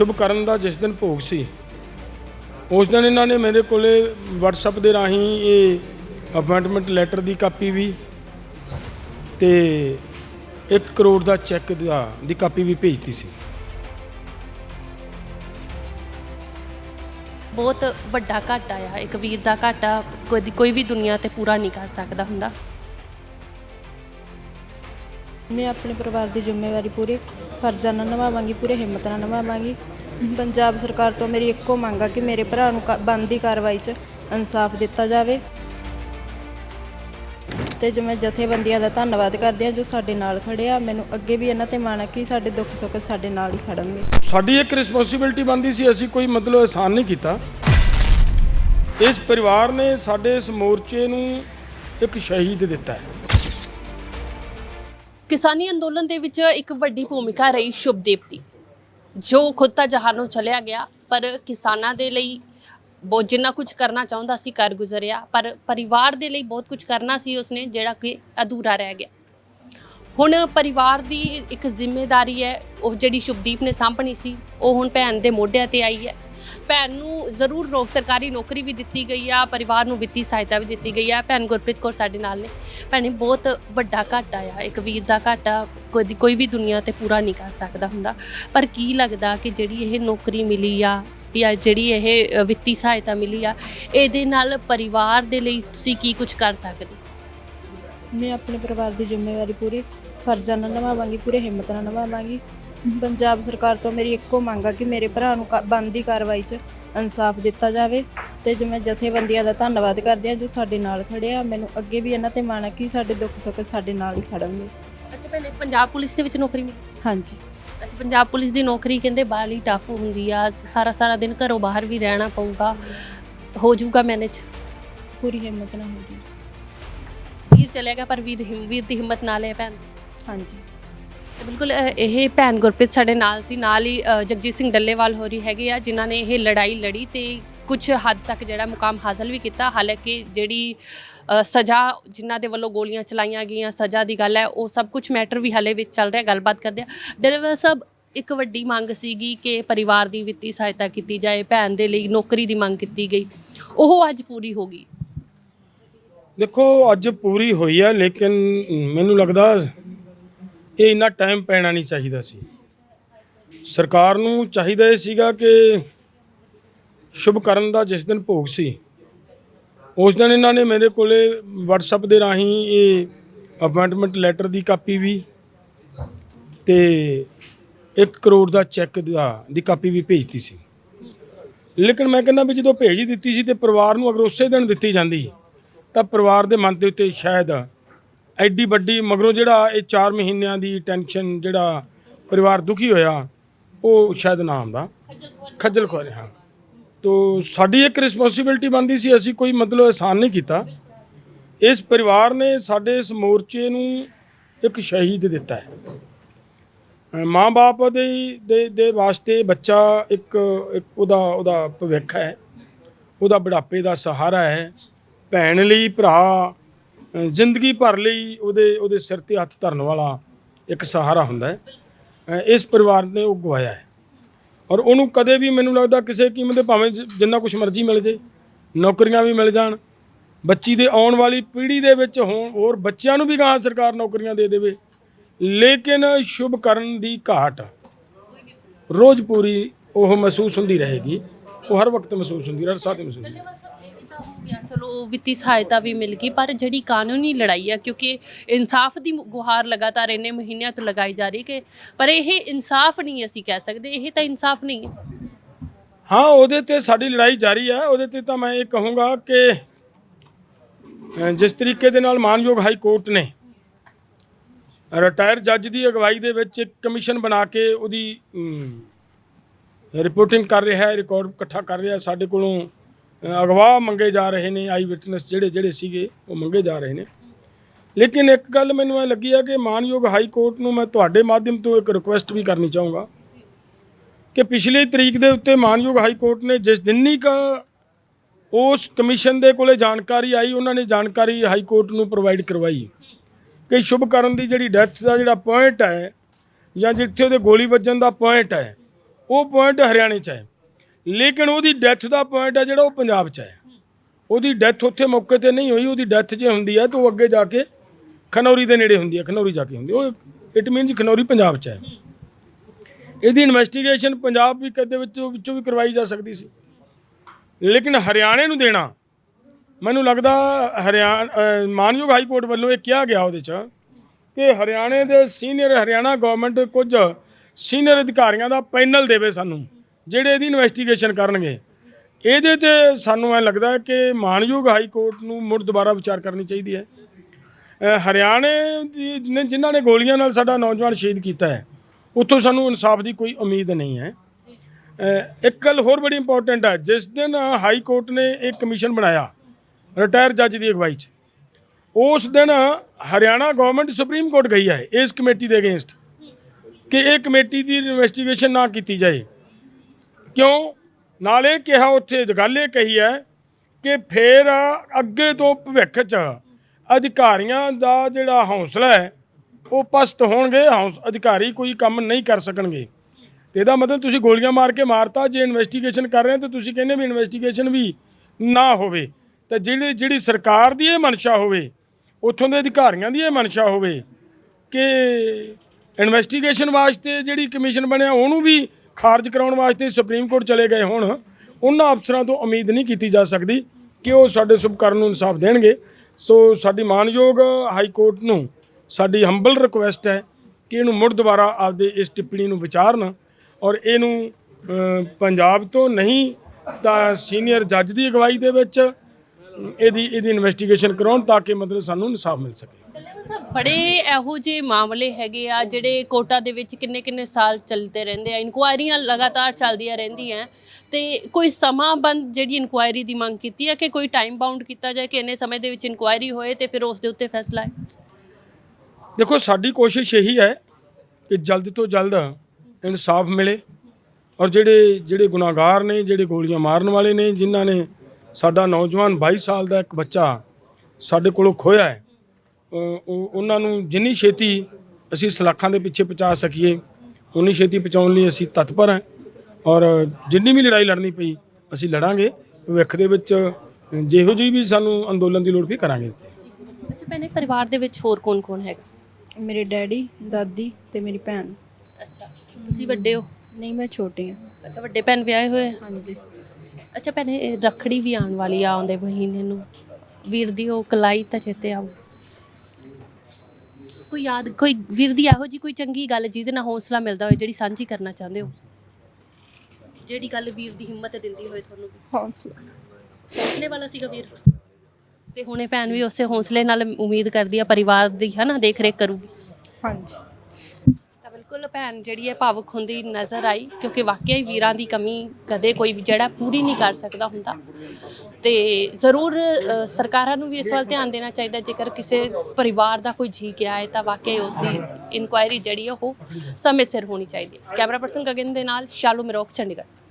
ਸ਼ੁਭ ਕਰਨ ਦਾ ਜਿਸ ਦਿਨ ਭੋਗ ਸੀ। ਉਸ ਦਿਨ ਇਹਨਾਂ ਨੇ ਮੇਰੇ ਕੋਲੇ WhatsApp ਦੇ ਰਾਹੀਂ ਇਹ ਅਪਾਇੰਟਮੈਂਟ ਲੈਟਰ ਦੀ ਕਾਪੀ ਵੀ ਤੇ 1 ਕਰੋੜ ਦਾ ਚੈੱਕ ਦਾ ਦੀ ਕਾਪੀ ਵੀ ਭੇਜਤੀ ਸੀ। ਬਹੁਤ ਵੱਡਾ ਘਾਟਾ ਆ। ਇੱਕ ਵੀਰ ਦਾ ਘਾਟਾ ਕੋਈ ਕੋਈ ਵੀ ਦੁਨੀਆ ਤੇ ਪੂਰਾ ਨਹੀਂ ਕਰ ਸਕਦਾ ਹੁੰਦਾ। ਮੈਂ ਆਪਣੇ ਪਰਿਵਾਰ ਦੀ ਜ਼ਿੰਮੇਵਾਰੀ ਪੂਰੀ ਫਰਜ਼ਾਂ ਨਾਲ ਨਿਭਾਵਾਂਗੀ, ਪੂਰੇ ਹਿੰਮਤ ਨਾਲ ਨਿਭਾਵਾਂਗੀ। ਪੰਜਾਬ ਸਰਕਾਰ ਤੋਂ ਮੇਰੀ ਇੱਕੋ ਮੰਗ ਆ ਕਿ ਮੇਰੇ ਭਰਾ ਨੂੰ ਬੰਦੀ ਕਾਰਵਾਈ 'ਚ ਇਨਸਾਫ ਦਿੱਤਾ ਜਾਵੇ। ਤੇ ਜਿਵੇਂ ਜਥੇਬੰਦੀਆਂ ਦਾ ਧੰਨਵਾਦ ਕਰਦੇ ਹਾਂ ਜੋ ਸਾਡੇ ਨਾਲ ਖੜੇ ਆ, ਮੈਨੂੰ ਅੱਗੇ ਵੀ ਇਹਨਾਂ ਤੇ ਮਾਣ ਆ ਕਿ ਸਾਡੇ ਦੁੱਖ ਸੁੱਖ ਸਾਡੇ ਨਾਲ ਹੀ ਖੜਨਗੇ। ਸਾਡੀ ਇੱਕ ਰਿਸਪੌਂਸਿਬਿਲਟੀ ਬਣਦੀ ਸੀ, ਅਸੀਂ ਕੋਈ ਮਤਲਬ ਅਹਿਸਾਨ ਨਹੀਂ ਕੀਤਾ। ਇਸ ਪਰਿਵਾਰ ਨੇ ਸਾਡੇ ਇਸ ਮੋਰਚੇ ਨੂੰ ਇੱਕ ਸ਼ਹੀਦ ਦਿੱਤਾ ਹੈ। ਕਿਸਾਨੀ ਅੰਦੋਲਨ ਦੇ ਵਿੱਚ ਇੱਕ ਵੱਡੀ ਭੂਮਿਕਾ ਰਹੀ ਸ਼ੁਭਦੀਪ ਦੀ। ਜੋ ਖੁਦ ਤਾਂ ਜਹਾਨੋਂ ਚਲਿਆ ਗਿਆ, ਪਰ ਕਿਸਾਨਾਂ ਦੇ ਲਈ ਬਹੁਤ ਜਿੰਨਾ ਕੁਝ ਕਰਨਾ ਚਾਹੁੰਦਾ ਸੀ ਕਰ ਗੁਜ਼ਰਿਆ, ਪਰ ਪਰਿਵਾਰ ਦੇ ਲਈ ਬਹੁਤ ਕੁਝ ਕਰਨਾ ਸੀ ਉਸਨੇ, ਜਿਹੜਾ ਕਿ ਅਧੂਰਾ ਰਹਿ ਗਿਆ। ਹੁਣ ਪਰਿਵਾਰ ਦੀ ਇੱਕ ਜ਼ਿੰਮੇਵਾਰੀ ਹੈ, ਉਹ ਜਿਹੜੀ ਸ਼ੁਭਦੀਪ ਨੇ ਸਾਂਭਣੀ ਸੀ, ਉਹ ਹੁਣ ਭੈਣ ਦੇ ਮੋਢਿਆਂ ਤੇ ਆਈ ਹੈ। ਭੈਣ ਨੂੰ ਜ਼ਰੂਰ ਨੌ ਸਰਕਾਰੀ ਨੌਕਰੀ ਵੀ ਦਿੱਤੀ ਗਈ ਆ, ਪਰਿਵਾਰ ਨੂੰ ਵਿੱਤੀ ਸਹਾਇਤਾ ਵੀ ਦਿੱਤੀ ਗਈ ਆ। ਭੈਣ ਗੁਰਪ੍ਰੀਤ ਕੌਰ ਸਾਡੇ ਨਾਲ ਨੇ। ਭੈਣੇ, ਬਹੁਤ ਵੱਡਾ ਘਾਟਾ ਆ। ਇੱਕ ਵੀਰ ਦਾ ਘਾਟਾ ਕੋਈ ਕੋਈ ਵੀ ਦੁਨੀਆ ਤੇ ਪੂਰਾ ਨਹੀਂ ਕਰ ਸਕਦਾ ਹੁੰਦਾ। ਪਰ ਕੀ ਲੱਗਦਾ ਕਿ ਜਿਹੜੀ ਇਹ ਨੌਕਰੀ ਮਿਲੀ ਆ ਜਾਂ ਜਿਹੜੀ ਇਹ ਵਿੱਤੀ ਸਹਾਇਤਾ ਮਿਲੀ ਆ, ਇਹਦੇ ਨਾਲ ਪਰਿਵਾਰ ਦੇ ਲਈ ਤੁਸੀਂ ਕੀ ਕੁਝ ਕਰ ਸਕਦੇ? ਮੈਂ ਆਪਣੇ ਪਰਿਵਾਰ ਦੀ ਜ਼ਿੰਮੇਵਾਰੀ ਪੂਰੀ, ਫਰਜ਼ਾਂ ਨਾਲ ਨਿਭਾਵਾਂਗੀ, ਪੂਰੇ ਹਿੰਮਤ ਨਾਲ ਨਿਭਾਵਾਂਗੀ। ਪੰਜਾਬ ਸਰਕਾਰ ਤੋਂ ਮੇਰੀ ਇੱਕੋ ਮੰਗ ਆ ਕਿ ਮੇਰੇ ਭਰਾ ਨੂੰ ਬੰਦੀ ਕਾਰਵਾਈ 'ਚ ਇਨਸਾਫ ਦਿੱਤਾ ਜਾਵੇ ਤੇ ਜਿਵੇਂ ਜਥੇਬੰਦੀਆਂ ਦਾ ਧੰਨਵਾਦ ਕਰਦੇ ਹਾਂ ਜੋ ਸਾਡੇ ਨਾਲ ਖੜੇ ਆ ਮੈਨੂੰ ਅੱਗੇ ਵੀ ਇਹਨਾਂ ਤੇ ਮਾਣ ਆ ਕਿ ਸਾਡੇ ਦੁੱਖ ਸੁੱਖ ਸਾਡੇ ਨਾਲ ਹੀ ਖੜਨਗੇ। ਅੱਛਾ ਭੈਣੇ ਪੰਜਾਬ ਪੁਲਿਸ ਦੇ ਵਿੱਚ ਨੌਕਰੀ ਮਿਲੀ? ਹਾਂਜੀ। ਅੱਛਾ ਪੰਜਾਬ ਪੁਲਿਸ ਦੀ ਨੌਕਰੀ ਕਹਿੰਦੇ ਬਾਹਲੀ ਟਫ ਹੁੰਦੀ ਆ ਸਾਰਾ ਸਾਰਾ ਦਿਨ ਘਰੋਂ ਬਾਹਰ ਵੀ ਰਹਿਣਾ ਪਊਗਾ ਹੋ ਜਾਊਗਾ ਮੈਨੇਜ ਪੂਰੀ ਹਿੰਮਤ ਨਾਲ ਹੋ ਜੀ ਵੀਰ ਚਲੇ ਗਿਆ ਪਰ ਵੀਰ ਹਿੰਮ- ਵੀਰ ਦੀ ਹਿੰਮਤ ਨਾਲ ਹੈ ਭੈਣ। ਹਾਂਜੀ। ਬਿਲਕੁਲ ਅ, ਇਹ ਭੈਣ ਗੁਰਪ੍ਰੀਤ ਸਾਡੇ ਨਾਲ ਸੀ ਨਾਲ ਹੀ ਅ, ਜਗਜੀਤ ਸਿੰਘ ਡੱਲੇਵਾਲ ਹੋਰੀ ਹੈਗੇ ਆ ਜਿਨ੍ਹਾਂ ਨੇ ਇਹ ਲੜਾਈ ਲੜੀ ਤੇ ਕੁਝ ਹੱਦ ਤੱਕ ਜਿਹੜਾ ਮੁਕਾਮ ਹਾਸਲ ਵੀ ਕੀਤਾ। ਹਾਲਾਂਕਿ ਜਿਹੜੀ ਅ, ਸਜ਼ਾ ਜਿਨ੍ਹਾਂ ਦੇ ਵੱਲੋਂ ਗੋਲੀਆਂ ਚਲਾਈਆਂ ਗਈਆਂ ਸਜ਼ਾ ਦੀ ਗੱਲ ਹੈ ਉਹ ਸਭ ਕੁਝ ਮੈਟਰ ਵੀ ਹਲੇ ਵਿੱਚ ਚੱਲ ਰਿਹਾ ਗੱਲਬਾਤ ਕਰਦੇ ਆ। ਡੱਲੇਵਾਲ ਸਾਹਿਬ ਇੱਕ ਵੱਡੀ ਮੰਗ ਸੀਗੀ ਕਿ ਪਰਿਵਾਰ ਦੀ ਵਿੱਤੀ ਸਹਾਇਤਾ ਕੀਤੀ ਜਾਏ ਭੈਣ ਦੇ ਲਈ ਨੌਕਰੀ ਦੀ ਮੰਗ ਕੀਤੀ ਗਈ। ਉਹ ਅੱਜ ਪੂਰੀ ਹੋ ਗਈ। ਦੇਖੋ ਅੱਜ ਪੂਰੀ ਹੋਈ ਹੈ ਲੇਕਿਨ ਮੈਨੂੰ ਲੱਗਦਾ ਇਹ ਇੰਨਾ ਟਾਈਮ ਪੈਣਾ ਨਹੀਂ ਚਾਹੀਦਾ ਸੀ। ਸਰਕਾਰ ਨੂੰ ਚਾਹੀਦਾ ਇਹ ਸੀਗਾ ਕਿ ਸ਼ੁਭ ਕਰਨ ਦਾ ਜਿਸ ਦਿਨ ਭੋਗ ਸੀ, ਉਸ ਦਿਨ ਇਹਨਾਂ ਨੇ ਮੇਰੇ ਕੋਲੇ WhatsApp ਦੇ ਰਾਹੀਂ ਇਹ ਅਪਾਇੰਟਮੈਂਟ ਲੈਟਰ ਦੀ ਕਾਪੀ ਵੀ ਤੇ 1 ਕਰੋੜ ਦਾ ਚੈੱਕ ਦਾ, ਦੀ ਕਾਪੀ ਵੀ ਭੇਜਤੀ ਸੀ। ਲੇਕਿਨ ਮੈਂ ਕਹਿੰਦਾ ਵੀ ਜਦੋਂ ਭੇਜ ਹੀ ਦਿੱਤੀ ਸੀ ਤੇ ਪਰਿਵਾਰ ਨੂੰ ਅਗਰ ਉਸੇ ਦਿਨ ਦਿੱਤੀ ਜਾਂਦੀ, ਤਾਂ ਪਰਿਵਾਰ ਦੇ ਮਨ ਦੇ ਉੱਤੇ ਸ਼ਾਇਦ ਐਡੀ ਵੱਡੀ, ਮਗਰੋਂ ਜਿਹੜਾ ਇਹ 4 ਮਹੀਨਿਆਂ ਦੀ ਟੈਨਸ਼ਨ ਜਿਹੜਾ ਪਰਿਵਾਰ ਦੁਖੀ ਹੋਇਆ, ਉਹ ਸ਼ਾਇਦ ਨਾ ਆਉਂਦਾ ਖੱਜਲ ਖੁਆਰ, ਹਾਂ। ਤੋ ਸਾਡੀ ਇੱਕ ਰਿਸਪੌਂਸਿਬਿਲਟੀ ਬਣਦੀ ਸੀ, ਅਸੀਂ ਕੋਈ ਮਤਲਬ ਆਸਾਨ ਨਹੀਂ ਕੀਤਾ। ਇਸ ਪਰਿਵਾਰ ਨੇ ਸਾਡੇ ਇਸ ਮੋਰਚੇ ਨੂੰ ਇੱਕ ਸ਼ਹੀਦ ਦਿੱਤਾ ਹੈ। ਮਾਂ-ਬਾਪ ਦੇ ਦੇ ਵਾਸਤੇ ਬੱਚਾ ਇੱਕ ਉਹਦਾ ਉਹਦਾ ਭਵਿੱਖ ਹੈ। ਉਹਦਾ ਬੁਢਾਪੇ ਦਾ ਸਹਾਰਾ ਹੈ। ਭੈਣ ਲਈ ਭਰਾ ਜ਼ਿੰਦਗੀ ਭਰ ਲਈ ਉਹਦੇ ਉਹਦੇ ਸਿਰ ਤੇ ਹੱਥ ਧਰਨ ਵਾਲਾ ਇੱਕ ਸਹਾਰਾ ਹੁੰਦਾ ਹੈ। ਇਸ ਪਰਿਵਾਰ ਨੇ ਉਹ ਗਵਾਇਆ ਹੈ। ਔਰ ਉਹਨੂੰ ਕਦੇ ਵੀ ਮੈਨੂੰ ਲੱਗਦਾ ਕਿਸੇ ਕੀਮਤ ਤੇ ਭਾਵੇਂ ਜਿੰਨਾ ਕੁਝ ਮਰਜ਼ੀ ਮਿਲ ਜੇ, ਨੌਕਰੀਆਂ ਵੀ ਮਿਲ ਜਾਣ, ਬੱਚੀ ਦੇ ਆਉਣ ਵਾਲੀ ਪੀੜ੍ਹੀ ਦੇ ਵਿੱਚ ਹੋਣ, ਹੋਰ ਬੱਚਿਆਂ ਨੂੰ ਵੀ ਗਾਂ ਸਰਕਾਰ ਨੌਕਰੀਆਂ ਦੇ ਦੇਵੇ। ਲੇਕਿਨ ਸ਼ੁਭ ਕਰਨ ਦੀ ਘਾਟ ਰੋਜ਼ ਪੂਰੀ ਉਹ ਮਹਿਸੂਸ ਹੁੰਦੀ ਰਹੇਗੀ। ਉਹ ਹਰ ਵਕਤ ਮਹਿਸੂਸ ਹੁੰਦੀ, ਹਰ ਸਾਥ ਮਹਿਸੂਸ ਹੁੰਦੀ। ਤਾਂ ਹੋ ਗਿਆ, ਚਲੋ ਵਿੱਤੀ ਸਹਾਇਤਾ ਵੀ ਮਿਲ ਗਈ, ਪਰ ਜਿਹੜੀ ਕਾਨੂੰਨੀ ਲੜਾਈ ਆ, ਕਿਉਂਕਿ ਇਨਸਾਫ ਦੀ ਗੁਹਾਰ ਲਗਾਤਾਰ ਇੰਨੇ ਮਹੀਨਿਆਂ ਤੋਂ ਲਗਾਈ ਜਾ ਰਹੀ ਕਿ ਪਰ ਇਹ ਇਨਸਾਫ ਨਹੀਂ ਅਸੀਂ ਕਹਿ ਸਕਦੇ, ਇਹ ਤਾਂ ਇਨਸਾਫ ਨਹੀਂ ਹੈ। ਹਾਂ, ਉਹਦੇ ਤੇ ਸਾਡੀ ਲੜਾਈ ਜਾਰੀ ਹੈ ਉਹਦੇ ਤੇ ਤਾਂ ਮੈਂ ਇਹ ਕਹੂੰਗਾ ਕਿ ਜਿਸ ਤਰੀਕੇ ਦੇ ਨਾਲ ਮਾਨਯੋਗ ਹਾਈ ਕੋਰਟ ਨੇ ਰਿਟਾਇਰ ਜੱਜ ਦੀ ਅਗਵਾਈ ਦੇ ਵਿੱਚ ਇੱਕ ਕਮਿਸ਼ਨ ਬਣਾ ਕੇ ਉਹਦੀ ਰਿਪੋਰਟਿੰਗ ਕਰ ਰਿਹਾ ਹੈ, ਰਿਕਾਰਡ ਇਕੱਠਾ ਕਰ ਰਿਹਾ ਸਾਡੇ ਕੋਲੋਂ ਅਗਵਾ ਮੰਗੇ ਜਾ ਰਹੇ ਨੇ ਆਈ ਵਿਟਨੈਸ ਜਿਹੜੇ ਜਿਹੜੇ ਸੀਗੇ, ਉਹ ਮੰਗੇ ਜਾ ਰਹੇ ਨੇ। ਲੇਕਿਨ ਇੱਕ ਗੱਲ ਮੈਨੂੰ ਇਹ ਲੱਗੀ ਹੈ ਕਿ ਮਾਨਯੋਗ ਹਾਈ ਕੋਰਟ ਨੂੰ ਮੈਂ ਤੁਹਾਡੇ ਮਾਧਿਅਮ ਤੋਂ ਇੱਕ ਰਿਕੁਐਸਟ ਵੀ ਕਰਨੀ ਚਾਹੂੰਗਾ ਕਿ ਪਿਛਲੀ ਤਰੀਕ ਦੇ ਉੱਤੇ ਮਾਨਯੋਗ ਹਾਈ ਕੋਰਟ ਨੇ ਜਿਸ ਦਿਨੀ ਕ ਉਸ ਕਮਿਸ਼ਨ ਦੇ ਕੋਲੇ ਜਾਣਕਾਰੀ ਆਈ, ਉਹਨਾਂ ਨੇ ਜਾਣਕਾਰੀ ਹਾਈ ਕੋਰਟ ਨੂੰ ਪ੍ਰੋਵਾਈਡ ਕਰਵਾਈ ਕਿ ਸ਼ੁਭ ਕਰਨ ਦੀ ਜਿਹੜੀ ਡੈਥ ਦਾ ਜਿਹੜਾ ਪੁਆਇੰਟ ਹੈ ਜਾਂ ਜਿੱਥੇ ਉਹਦੇ ਗੋਲੀ ਵੱਜਣ ਦਾ ਪੁਆਇੰਟ ਹੈ, ਉਹ ਪੁਆਇੰਟ ਹਰਿਆਣੇ 'ਚ ਹੈ। ਲੇਕਿਨ ਉਹਦੀ ਡੈਥ ਦਾ ਪੁਆਇੰਟ ਹੈ ਜਿਹੜਾ ਉਹ ਪੰਜਾਬ 'ਚ ਹੈ ਉਹਦੀ ਡੈਥ ਉੱਥੇ ਮੌਕੇ ਤੇ ਨਹੀਂ ਹੋਈ, ਉਹਦੀ ਡੈਥ ਜੇ ਹੁੰਦੀ ਹੈ ਤਾਂ ਉਹ ਅੱਗੇ ਜਾ ਕੇ ਖਨੌਰੀ ਦੇ ਨੇੜੇ ਹੁੰਦੀ ਹੈ ਖਨੌਰੀ ਜਾ ਕੇ ਹੁੰਦੀ ਉਹ ਇਟ ਮੀਨਸ ਖਨੌਰੀ ਪੰਜਾਬ 'ਚ ਹੈ ਇਹਦੀ ਇਨਵੈਸਟੀਗੇਸ਼ਨ ਪੰਜਾਬ ਵੀ ਕਦੇ ਵਿੱਚੋਂ ਵਿੱਚੋਂ ਵੀ ਕਰਵਾਈ ਜਾ ਸਕਦੀ ਸੀ। ਲੇਕਿਨ ਹਰਿਆਣੇ ਨੂੰ ਦੇਣਾ, ਮੈਨੂੰ ਲੱਗਦਾ ਹਰਿਆਣਾ ਮਾਨਯੋਗ ਹਾਈ ਕੋਰਟ ਵੱਲੋਂ ਇਹ ਕਿਹਾ ਗਿਆ ਉਹਦੇ 'ਚ ਕਿ ਹਰਿਆਣੇ ਦੇ ਸੀਨੀਅਰ ਹਰਿਆਣਾ ਗਵਰਨਮੈਂਟ ਕੁਝ ਸੀਨੀਅਰ ਅਧਿਕਾਰੀਆਂ ਦਾ ਪੈਨਲ ਦੇਵੇ ਸਾਨੂੰ। ਜਿਹੜੇ ਇਹਦੀ ਇਨਵੈਸਟੀਗੇਸ਼ਨ ਕਰਨਗੇ। ਇਹਦੇ ਤੇ ਸਾਨੂੰ ਐ ਲੱਗਦਾ ਕਿ ਮਾਨਯੋਗ ਹਾਈ ਕੋਰਟ ਨੂੰ ਮੁੜ ਦੁਬਾਰਾ ਵਿਚਾਰ ਕਰਨੀ ਚਾਹੀਦੀ ਹੈ। ਹਰਿਆਣੇ ਦੀ ਜਿਨ੍ਹਾਂ ਨੇ ਗੋਲੀਆਂ ਨਾਲ ਸਾਡਾ ਨੌਜਵਾਨ ਸ਼ਹੀਦ ਕੀਤਾ ਹੈ, ਉੱਥੋਂ ਸਾਨੂੰ ਇਨਸਾਫ ਦੀ ਕੋਈ ਉਮੀਦ ਨਹੀਂ ਹੈ। ਇੱਕ ਗੱਲ ਹੋਰ ਬੜੀ ਇੰਪੋਰਟੈਂਟ ਹੈ, ਜਿਸ ਦਿਨ ਹਾਈ ਕੋਰਟ ਨੇ ਇੱਕ ਕਮਿਸ਼ਨ ਬਣਾਇਆ, ਰਿਟਾਇਰ ਜੱਜ ਦੀ ਅਗਵਾਈ 'ਚ, ਉਸ ਦਿਨ ਹਰਿਆਣਾ ਗਵਰਨਮੈਂਟ ਸੁਪਰੀਮ ਕੋਰਟ ਗਈ ਹੈ ਇਸ ਕਮੇਟੀ ਦੇ ਅਗੇਂਸਟ ਕਿ ਇਹ ਕਮੇਟੀ ਦੀ ਇਨਵੈਸਟੀਗੇਸ਼ਨ ਨਾ ਕੀਤੀ ਜਾਏ। ਕਿਉਂ? ਨਾਲੇ ਕਿਹਾ ਉੱਥੇ, ਗੱਲ ਇਹ ਕਹੀ ਹੈ ਕਿ ਫਿਰ ਅੱਗੇ ਤੋਂ ਭਵਿੱਖ 'ਚ ਅਧਿਕਾਰੀਆਂ ਦਾ ਜਿਹੜਾ ਹੌਸਲਾ ਹੈ, ਉਹ ਪਸਤ ਹੋਣਗੇ। ਹੌਸ, ਅਧਿਕਾਰੀ ਕੋਈ ਕੰਮ ਨਹੀਂ ਕਰ ਸਕਣਗੇ। ਤੇ ਇਹਦਾ ਮਤਲਬ ਤੁਸੀਂ ਗੋਲੀਆਂ ਮਾਰ ਕੇ ਮਾਰਤਾ, ਜੇ ਇਨਵੈਸਟੀਗੇਸ਼ਨ ਕਰ ਰਹੇ ਹੋ, ਤਾਂ ਤੁਸੀਂ ਕਹਿੰਦੇ ਵੀ ਇਨਵੈਸਟੀਗੇਸ਼ਨ ਵੀ ਨਾ ਹੋਵੇ। ਤਾਂ ਜਿਹੜੀ ਜਿਹੜੀ ਸਰਕਾਰ ਦੀ ਇਹ ਮਨਸ਼ਾ ਹੋਵੇ, ਉੱਥੋਂ ਦੇ ਅਧਿਕਾਰੀਆਂ ਦੀ ਇਹ ਮਨਸ਼ਾ ਹੋਵੇ ਕਿ ਇਨਵੈਸਟੀਗੇਸ਼ਨ ਵਾਸਤੇ ਜਿਹੜੀ ਕਮਿਸ਼ਨ ਬਣਿਆ, ਉਹਨੂੰ ਵੀ ਖਾਰਜ ਕਰਾਉਣ ਵਾਸਤੇ ਸੁਪਰੀਮ ਕੋਰਟ ਚਲੇ ਗਏ ਹੋਣ, ਉਹਨਾਂ ਅਫਸਰਾਂ ਤੋਂ ਉਮੀਦ ਨਹੀਂ ਕੀਤੀ ਜਾ ਸਕਦੀ ਕਿ ਉਹ ਸਾਡੇ ਸੁਭਕਰਨ ਨੂੰ ਇਨਸਾਫ ਦੇਣਗੇ। ਸੋ ਸਾਡੀ ਮਾਨਯੋਗ ਹਾਈ ਕੋਰਟ ਨੂੰ ਸਾਡੀ ਹੰਬਲ ਰਿਕੁਐਸਟ ਹੈ ਕਿ ਇਹਨੂੰ ਮੁੜ ਦੁਬਾਰਾ ਆਪਦੇ ਇਸ ਟਿੱਪਣੀ ਨੂੰ ਵਿਚਾਰਨ ਔਰ ਇਹਨੂੰ ਪੰਜਾਬ ਤੋਂ ਨਹੀਂ ਤਾਂ ਸੀਨੀਅਰ ਜੱਜ ਦੀ ਅਗਵਾਈ ਦੇ ਵਿੱਚ ਇਹਦੀ ਇਹਦੀ ਇਨਵੈਸਟੀਗੇਸ਼ਨ ਕਰਾਉਣ ਤਾਂ ਕਿ ਮਤਲਬ ਸਾਨੂੰ ਇਨਸਾਫ ਮਿਲ ਸਕੇ। ਬੜੇ ਇਹੋ ਜਿਹੇ ਮਾਮਲੇ ਹੈਗੇ ਆ ਜਿਹੜੇ ਕੋਰਟਾਂ ਦੇ ਵਿੱਚ ਕਿੰਨੇ ਕਿੰਨੇ ਸਾਲ ਚੱਲਦੇ ਰਹਿੰਦੇ ਆ, ਇਨਕੁਆਇਰੀਆਂ ਲਗਾਤਾਰ ਚੱਲਦੀਆਂ ਰਹਿੰਦੀਆਂ ਤੇ ਕੋਈ ਸਮਾਂ ਬੰਦ ਜਿਹੜੀ ਇਨਕੁਆਇਰੀ ਦੀ ਮੰਗ ਕੀਤੀ ਹੈ ਕਿ ਕੋਈ ਟਾਈਮ ਬਾਉਂਡ ਕੀਤਾ ਜਾਏ ਕਿ ਇੰਨੇ ਸਮੇਂ ਦੇ ਵਿੱਚ ਇਨਕੁਆਇਰੀ ਹੋਏ ਤੇ ਫਿਰ ਉਸ ਦੇ ਉੱਤੇ ਫੈਸਲਾ ਹੈ? ਦੇਖੋ, ਸਾਡੀ ਕੋਸ਼ਿਸ਼ ਇਹੀ ਹੈ ਕਿ ਜਲਦ ਤੋਂ ਜਲਦ ਇਨਸਾਫ ਮਿਲੇ ਔਰ ਜਿਹੜੇ ਜਿਹੜੇ ਗੁਨਾਹਗਾਰ ਨੇ, ਜਿਹੜੇ ਗੋਲੀਆਂ ਮਾਰਨ ਵਾਲੇ ਨੇ, ਜਿਨ੍ਹਾਂ ਨੇ ਸਾਡਾ ਨੌਜਵਾਨ 22 ਸਾਲ ਦਾ ਇੱਕ ਬੱਚਾ ਸਾਡੇ ਕੋਲੋਂ ਖੋਇਆ ਹੈ ਉਹਨਾਂ ਨੂੰ ਜਿੰਨੀ ਛੇਤੀ ਅਸੀਂ ਸਲਾਖਾਂ ਦੇ ਪਿੱਛੇ ਪਹੁੰਚਾ ਸਕੀਏ ਉਨੀ ਛੇਤੀ ਪਹੁੰਚਾਉਣ ਲਈ ਅਸੀਂ ਤਤਪਰ ਹਾਂ ਔਰ ਜਿੰਨੀ ਵੀ ਲੜਾਈ ਲੜਨੀ ਪਈ ਅਸੀਂ ਲੜਾਂਗੇ। ਭਵਿੱਖ ਦੇ ਵਿੱਚ ਜਿਹੋ ਜਿਹੀ ਵੀ ਸਾਨੂੰ ਅੰਦੋਲਨ ਦੀ ਲੋੜ ਪਈ ਕਰਾਂਗੇ। ਅੱਛਾ ਭੈਣੇ ਪਰਿਵਾਰ ਦੇ ਵਿੱਚ ਹੋਰ ਕੌਣ ਕੌਣ ਹੈਗਾ? ਮੇਰੇ ਡੈਡੀ ਦਾਦੀ ਤੇ ਮੇਰੀ ਭੈਣ। ਅੱਛਾ ਤੁਸੀਂ ਵੱਡੇ ਹੋ? ਨਹੀਂ ਮੈਂ ਛੋਟੀ ਹਾਂ। ਅੱਛਾ ਵੱਡੇ ਭੈਣ ਵਿਆਹੇ ਹੋਏ? ਹਾਂਜੀ। ਅੱਛਾ ਭੈਣੇ ਰੱਖੜੀ ਵੀ ਆਉਣ ਵਾਲੀ ਆ ਆਉਂਦੇ ਮਹੀਨੇ ਨੂੰ। ਵੀਰ ਦੀ ਉਹ ਕਲਾਈ ਤਾਂ ਚੇਤੇ ਆਉ ਕੋਈ ਯਾਦ ਕੋਈ ਵੀਰ ਦੀ ਇਹੋ ਜੀ ਕੋਈ ਚੰਗੀ ਗੱਲ ਜਿਹਦੇ ਨਾਲ ਹੌਸਲਾ ਮਿਲਦਾ ਹੋਵੇ ਜਿਹੜੀ ਸਾਂਝੀ ਕਰਨਾ ਚਾਹੁੰਦੇ ਹੋ? ਜਿਹੜੀ ਗੱਲ ਵੀਰ ਦੀ ਹਿੰਮਤ ਦਿੰਦੀ ਹੋਵੇ ਤੁਹਾਨੂੰ ਹੌਸਲਾ। ਹੌਸਲੇ ਵਾਲਾ ਸੀਗਾ ਵੀਰ? ਤੇ ਹੁਣੇ ਭੈਣ ਵੀ ਉਸੇ ਹੌਸਲੇ ਨਾਲ ਉਮੀਦ ਕਰਦੀ ਆ ਪਰਿਵਾਰ ਦੀ ਹਨਾ ਦੇਖ ਰੇਖ ਕਰੂਗੀ। ਹਾਂਜੀ। ਬਿਲਕੁਲ ਭੈਣ ਜਿਹੜੀ ਹੈ ਭਾਵੁਕ ਹੁੰਦੀ ਨਜ਼ਰ ਆਈ ਕਿਉਂਕਿ ਵਾਕਿਆ ਹੀ ਵੀਰਾਂ ਦੀ ਕਮੀ ਕਦੇ ਕੋਈ ਵੀ ਜਿਹੜਾ ਪੂਰੀ ਨਹੀਂ ਕਰ ਸਕਦਾ ਹੁੰਦਾ। ਤੇ ਜ਼ਰੂਰ ਅ, ਸਰਕਾਰਾਂ ਨੂੰ ਵੀ ਇਸ ਵੱਲ ਧਿਆਨ ਦੇਣਾ ਚਾਹੀਦਾ। ਜੇਕਰ ਕਿਸੇ ਪਰਿਵਾਰ ਦਾ ਕੋਈ ਜੀ ਗਿਆ ਹੈ ਤਾਂ ਵਾਕਿਆ ਹੀ ਉਸ ਦੀ ਇਨਕੁਆਇਰੀ ਜਿਹੜੀ ਹੈ ਉਹ ਸਮੇਂ ਸਿਰ ਹੋਣੀ ਚਾਹੀਦੀ ਹੈ। ਕੈਮਰਾ ਪਰਸਨ ਗਗਨ ਦੇ ਨਾਲ ਸ਼ਾਲੂ ਮਰੋਕ ਚੰਡੀਗੜ੍ਹ।